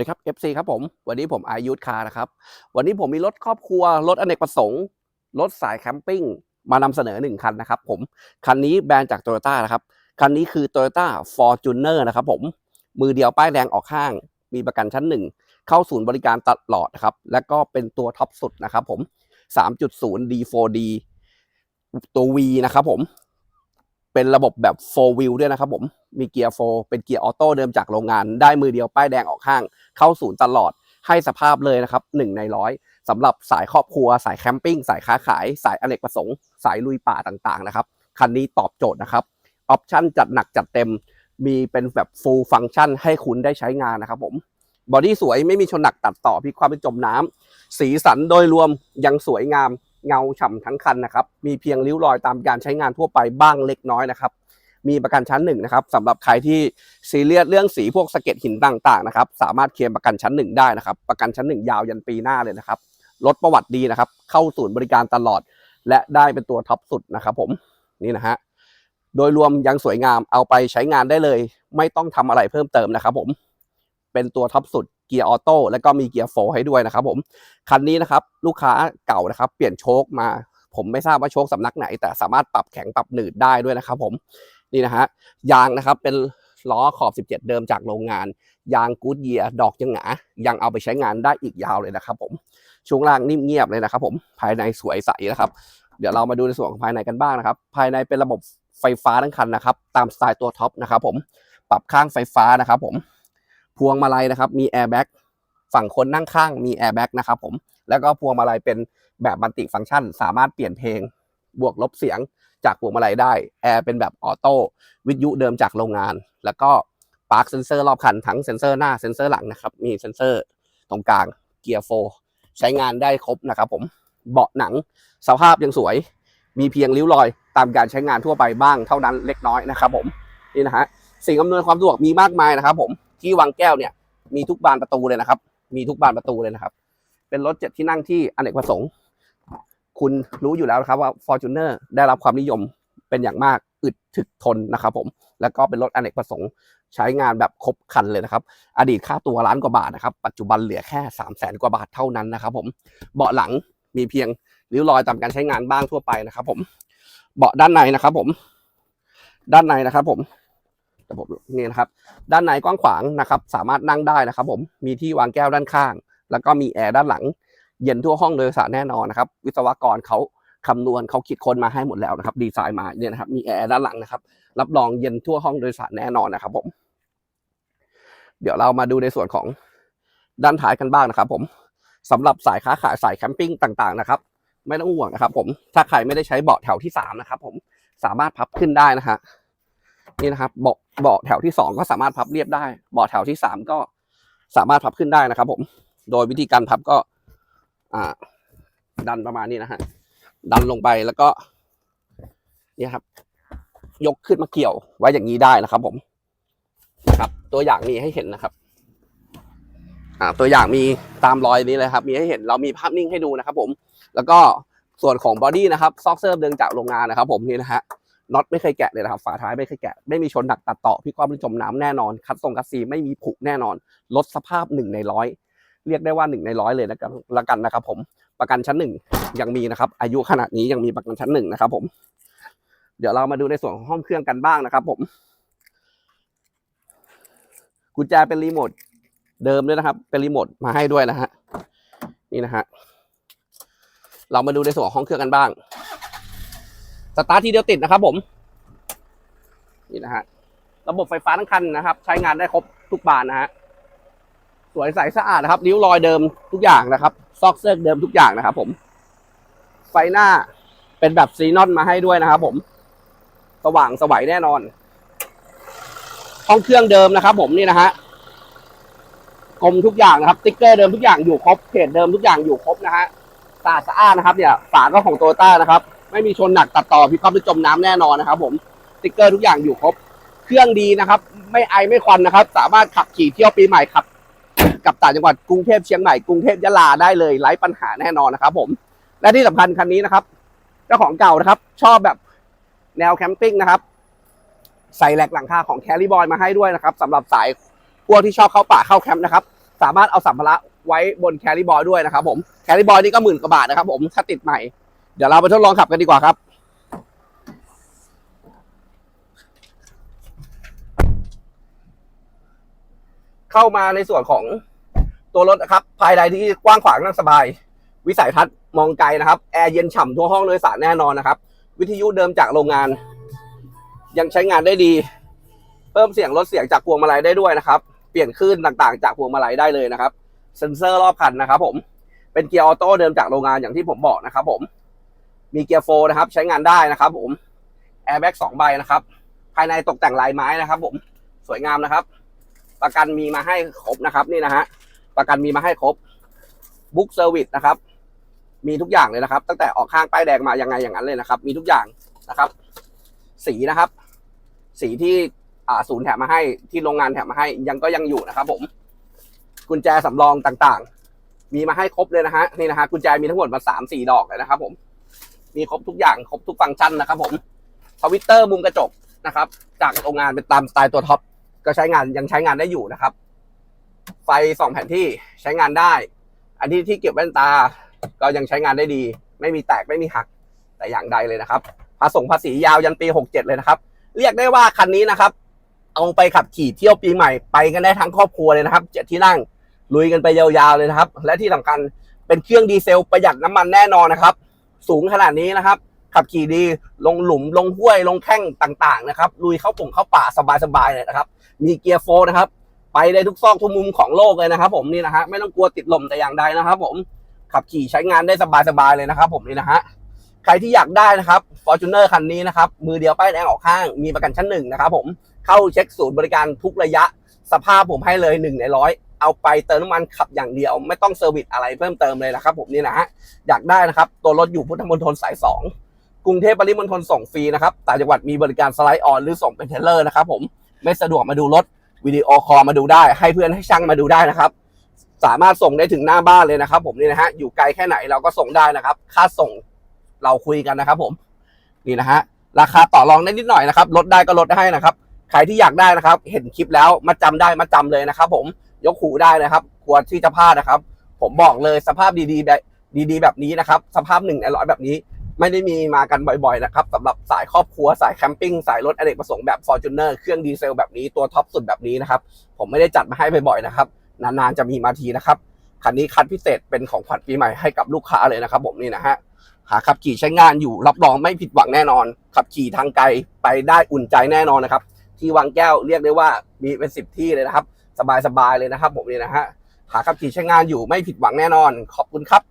สวัสดีครับ FC ครับผม วันนี้ผมอายุทธคานะครับ วันนี้ผมมีรถครอบครัว รถอเนกประสงค์ รถสายแคมปิ้ง มานำเสนอหนึ่งคันนะครับผม คันนี้แบรนด์จากโตโยต้านะครับ คันนี้คือ Toyota Fortuner นะครับผม มือเดียวป้ายแดงออกข้าง มีประกันชั้นหนึ่ง เข้าศูนย์บริการตลอดนะครับ และก็เป็นตัวท็อปสุดนะครับผม 3.0 D4D ตัว V นะครับผม เป็นระบบแบบ 4 wheel ด้วยนะครับผม มีเกียร์4เป็นเกียร์ออโต้เดิมจากโรงงาน ได้มือเดียวป้ายแดงออกข้าง เข้าศูนย์ตลอด ให้สภาพเลยนะครับหนึ่งในร้อยสำหรับสายครอบครัว สายแคมปิ้ง สายค้าขาย สายอเนกประสงค์ สายลุยป่าต่างๆนะครับ คันนี้ตอบโจทย์นะครับ ออปชั่นจัดหนักจัดเต็ม มีเป็นแบบ full function ให้คุณได้ใช้งานนะครับผม บอดี้สวยไม่มีชนหนักตัดต่อพิความเป็นจมน้ำสีสันโดยรวมยังสวยงาม เงาฉ่ำทั้งคันนะครับ มีเพียงริ้วรอยตามการใช้งานทั่วไปบ้างเล็กน้อยนะครับมีประกันชั้นหนึ่งนะครับสำหรับใครที่ซีเรียสเรื่องสีพวกสะเก็ดหินต่างๆนะครับสามารถเคลมประกันชั้นหนึ่งได้นะครับ ประกันชั้นหนึ่งยาวยันปีหน้าเลยนะครับรถประวัติดีนะครับ เข้าศูนย์บริการตลอด และได้เป็นตัวท็อปสุดนะครับ ผมนี่นะฮะโดยรวมยังสวยงามเอาไปใช้งานได้เลย ไม่ต้องทำอะไรเพิ่มเติมนะครับ ผมเป็นตัวท็อปสุด เกียร์ออโต้แล้วก็มีเกียร์โฟให้ด้วยนะครับผมคันนี้นะครับลูกค้าเก่านะครับเปลี่ยนโชคมา ผมไม่ทราบว่าโชคสำนักไหน แต่สามารถปรับแข็งปรับหนืดได้ด้วยนะครับผมนี่นะฮะยางนะครับเป็นล้อขอบ 17 เดิมจากโรงงาน ยางกูดเยียดอกยังหนายังเอาไปใช้งานได้อีกยาวเลยนะครับผมช่วงล่างนิ่มเงียบเลยนะครับผมภายในสวยใสนะครับเดี๋ยวเรามาดูในส่วนของภายในกันบ้างนะครับ ภายในเป็นระบบไฟฟ้าทั้งคันนะครับ ตามสไตล์ตัวท็อปนะครับผม ปรับข้างไฟฟ้านะครับผม พวงมาลัยนะครับ มีแอร์แบ็กฝั่งคนนั่งข้างมีแอร์แบ็กนะครับผมแล้วก็พวงมาลัยเป็นแบบมัลติฟังก์ชัน สามารถเปลี่ยนเพลง บวกลบเสียงจากพวงมาลัยได้แอร์เป็นแบบออโต้วิทยุเดิมจากโรงงาน แล้วก็ปาร์คเซนเซอร์รอบคันทั้งเซนเซอร์หน้าเซนเซอร์หลังนะครับ มีเซนเซอร์ตรงกลางเกียร์โฟใช้งานได้ครบนะครับผมเบาะหนังสภาพยังสวย มีเพียงริ้วรอย ตามการใช้งานทั่วไปบ้างเท่านั้นเล็กน้อยนะครับผมนี่นะฮะสิ่งอำนวยความสะดวกมีมากมายนะครับผม ที่วางแก้วเนี่ยมีทุกบานประตูเลยนะครับ มีทุกบานประตูเลยนะครับ เป็นรถเจ็ดที่นั่งที่อเนกประสงค์ คุณรู้อยู่แล้วนะครับว่า Fortuner ได้รับความนิยมเป็นอย่างมากอึดถึกทนนะครับผมแล้วก็เป็นรถอเนกประสงค์ใช้งานแบบครบครันเลยนะครับ อดีตค่าตัวล้านกว่าบาทนะครับ ปัจจุบันเหลือแค่ 3 0 0แสนกว่าบาทเท่านั้นนะครับผมเบาะหลังมีเพียงริ้วรอยตามการใช้งานบ้างทั่วไปนะครับ ผมเบาะด้านในนะครับ ผม ด้านในนะครับ ผม แต่ผมนี่นะครับ ด้านในกว้างขวางนะครับ สามารถนั่งได้นะครับ ผมมีที่วางแก้วด้านข้าง แล้วก็มีแอร์ด้านหลัง เย็นทั่วห้องโดยสารแน่นอนนะครับ วิศวกรเขาคำนวณเขาคิดค้นมาให้หมดแล้วนะครับ ดีไซน์มาเนี่ยนะครับ มีแอร์ด้านหลังนะครับ รับรองเย็นทั่วห้องโดยสารแน่นอนนะครับ ผม เดี๋ยวเรามาดูในส่วนของด้านท้ายกันบ้างนะครับ ผมสำหรับสายค้าขายสายแคมปิ้งต่างๆนะครับ ไม่ต้องห่วงนะครับ ผมถ้าใครไม่ได้ใช้เบาะแถวที่สามนะครับ ผมสามารถพับขึ้นได้นะฮะ นี่นะครับเบาะเบาะแถวที่สองก็สามารถพับเรียบได้เบาะแถวที่สามก็สามารถพับขึ้นได้นะครับ ผม โดยวิธีการพับก็ อ่า ดันประมาณนี้นะฮะดันลงไปแล้วก็ เนี่ยครับ ยกขึ้นมาเกี่ยวไว้อย่างนี้ได้นะครับ ผมครับ ตัวอย่างมีให้เห็นนะครับ อ่า ตัวอย่างมีตามรอยนี้เลยครับ มีให้เห็นเรามีภาพนิ่งให้ดูนะครับ ผม แล้วก็ส่วนของบอดี้นะครับซอกเซอร์ฟเดินจากโรงงานนะครับ ผมนี่นะฮะ น็อตไม่เคยแกะเลยนะครับฝาท้ายไม่เคยแกะ ไม่มีชนดักตัดต่อพี่ความจมน้ำแน่นอน คัดทรงคัดซีไม่มีผุแน่นอน ลดสภาพหนึ่งในร้อยเรียกได้ว่าหนึ่งในร้อยเลยนะครับละกันนะครับ ผมประกันชั้นหนึ่งยังมีนะครับ อายุขนาดนี้ยังมีประกันชั้นหนึ่งนะครับผมเดี๋ยวเรามาดูในส่วนของห้องเครื่องกันบ้างนะครับ ผมกุญแจเป็นรีโมทเดิมด้วยนะครับ เป็นรีโมทมาให้ด้วยนะฮะนี่นะฮะเรามาดูในส่วนของห้องเครื่องกันบ้าง สตาร์ททีเดียวติดนะครับผมนี่นะฮะระบบไฟฟ้าทั้งคันนะครับ ใช้งานได้ครบทุกบานนะฮะสวยใสสะอาดนะครับริ้วรอยเดิมทุกอย่างนะครับ ซอกเซิร์กเดิมทุกอย่างนะครับ ผม ไฟหน้าเป็นแบบซีนอนมาให้ด้วยนะครับผม สว่างสวัยแน่นอนห้องเครื่องเดิมนะครับ ผมนี่นะฮะกลมทุกอย่างนะครับติ๊กเกอร์เดิมทุกอย่างอยู่ครบเพจเดิมทุกอย่างอยู่ครบนะฮะสะอาดสะอาดนะครับ เนี่ยฝาก็ของโตโยต้านะครับ ไม่มีชนหนักตัดต่อพี่ความไปจมน้ำแน่นอนนะครับ ผมสติกเกอร์ทุกอย่างอยู่ครบ เครื่องดีนะครับ ไม่ไอไม่ควันนะครับ สามารถขับขี่เที่ยวปีใหม่ขับ กับต่างจังหวัดกรุงเทพเชียงใหม่กรุงเทพยะลาได้เลยไร้ปัญหาแน่นอนนะครับ ผม และที่สำคัญคันนี้นะครับเจ้าของเก่านะครับ ชอบแบบแนวแคมปิ้งนะครับ ใส่แหลกหลังคาของแคริบอยมาให้ด้วยนะครับสำหรับสายพวกที่ชอบเข้าป่าเข้าแคมป์นะครับ สามารถเอาสัมภาระไว้บนแคริบอยด้วยนะครับ ผมแคริบอยนี่ก็หมื่นกว่าบาทนะครับ ผมถ้าติดใหม่ ดี๋ยวเราไปทดลองขับกันดีกว่าครับ เข้ามาในส่วนของตัวรถนะครับ ภายในที่กว้างขวางนั่งสบาย วิสัยทัศน์มองไกลนะครับ แอร์เย็นฉ่ำทั่วห้องโดยสารแน่นอนนะครับ วิทยุเดิมจากโรงงาน ยังใช้งานได้ดี เพิ่มเสียงลดเสียงจากพวงมาลัยได้ด้วยนะครับ เปลี่ยนคลื่นต่างๆ จากพวงมาลัยได้เลยนะครับ เซ็นเซอร์รอบคันนะครับ ผม เป็นเกียร์ออโต้เดิมจากโรงงานอย่างที่ผมบอกนะครับ ผม มีเกียร์โฟร์นะครับ ใช้งานได้นะครับผมแอร์แบ็กสองใบนะครับ ภายในตกแต่งลายไม้นะครับ ผมสวยงามนะครับ ประกันมีมาให้ครบนะครับ นี่นะฮะประกันมีมาให้ครบบุ๊กเซอร์วิสนะครับ มีทุกอย่างเลยนะครับ ตั้งแต่ออกข้างป้ายแดงมายังไงอย่างนั้นเลยนะครับ มีทุกอย่างนะครับ สีนะครับ สีที่อ่าศูนย์แถมมาให้ที่โรงงานแถมมาให้ยังก็ยังอยู่นะครับ ผมกุญแจสำรองต่างๆ มีมาให้ครบเลยนะฮะนี่นะฮะกุญแจมีทั้งหมดมาสามสี่ดอกเลยนะครับ ผม มีครบทุกอย่างครบทุกฟังก์ชันนะครับผมทวิตเตอร์มุมกระจกนะครับ จากโรงงานเป็นตามสไตล์ตัวท็อปก็ใช้งานยังใช้งานได้อยู่นะครับ ไฟสองแผ่นที่ใช้งานได้ อันที่ที่เก็บแว่นตา ก็ยังใช้งานได้ดี ไม่มีแตกไม่มีหักแต่อย่างใดเลยนะครับภาษงภาษียาวยันปี 67 เลยนะครับ เรียกได้ว่าคันนี้นะครับ เอาไปขับขี่เที่ยวปีใหม่ ไปกันได้ทั้งครอบครัวเลยนะครับเจ็ดที่นั่งลุยกันไปยาวๆเลยนะครับ และที่สำคัญเป็นเครื่องดีเซลประหยัดน้ำมันแน่นอนนะครับ สูงขนาดนี้นะครับ ขับขี่ดีลงหลุมลงห้วยลงแข้งต่างๆนะครับลุยเข้าปุ่งเข้าป่าสบายๆเลยนะครับ มีเกียร์โฟร์นะครับ ไปได้ทุกซอกทุกมุมของโลกเลยนะครับ ผมนี่นะฮะไม่ต้องกลัวติดลมแต่อย่างใดนะครับ ผมขับขี่ใช้งานได้สบายๆเลยนะครับ ผมนี่นะฮะใครที่อยากได้นะครับฟอร์จูเนอร์คันนี้นะครับ มือเดียวป้ายแดงออกข้าง มีประกันชั้นหนึ่งนะครับผมเข้าเช็คศูนย์บริการทุกระยะ สภาพผมให้เลยหนึ่งในร้อย เอาไปเติมน้ำมันขับอย่างเดียว ไม่ต้องเซอร์วิสอะไรเพิ่มเติมเลยนะครับผมนี่นะฮะอยากได้นะครับ ตัวรถอยู่พุทธมณฑลสายสองกรุงเทพปริมณฑลส่งฟรีนะครับต่างจังหวัดมีบริการสไลด์ออนหรือส่งเป็นเทเลอร์นะครับผมไม่สะดวกมาดูรถวิดีโอคอลมาดูได้ ให้เพื่อนให้ช่างมาดูได้นะครับ สามารถส่งได้ถึงหน้าบ้านเลยนะครับ ผมนี่นะฮะอยู่ไกลแค่ไหนเราก็ส่งได้นะครับ ค่าส่งเราคุยกันนะครับ ผมนี่นะฮะราคาต่อรองได้นิดหน่อยนะครับลดได้ก็ลดได้นะครับใครที่อยากได้นะครับ เห็นคลิปแล้วมาจำได้มาจำเลยนะครับ ผม ยกหูได้นะครับกลัวที่จะพลาดนะครับ ผมบอกเลยสภาพดีๆแบบดีๆ แบบนี้นะครับ สภาพหนึ่งในร้อยแบบนี้ ไม่ได้มีมากันบ่อยๆนะครับสำหรับสายครอบครัวสายแคมปิ้งสายรถอเนกประสงค์แบบ Fortuner เครื่องดีเซลแบบนี้ตัวท็อปสุดแบบนี้นะครับผมไม่ได้จัดมาให้บ่อยๆนะครับนานๆจะมีมาทีนะครับคันนี้คัดพิเศษเป็นของขวัญปีใหม่ให้กับลูกค้าเลยนะครับ ผมนี่นะฮะหาขับขี่ใช้งานอยู่รับรองไม่ผิดหวังแน่นอน ขับขี่ทางไกลไปได้อุ่นใจแน่นอนนะครับ ที่วังแก้วเรียกได้ว่ามีเป็นสิบที่เลยนะครับ สบายๆเลยนะครับผมเนี่ยนะฮะหาขับขี่ใช้งานอยู่ไม่ผิดหวังแน่นอน ขอบคุณครับ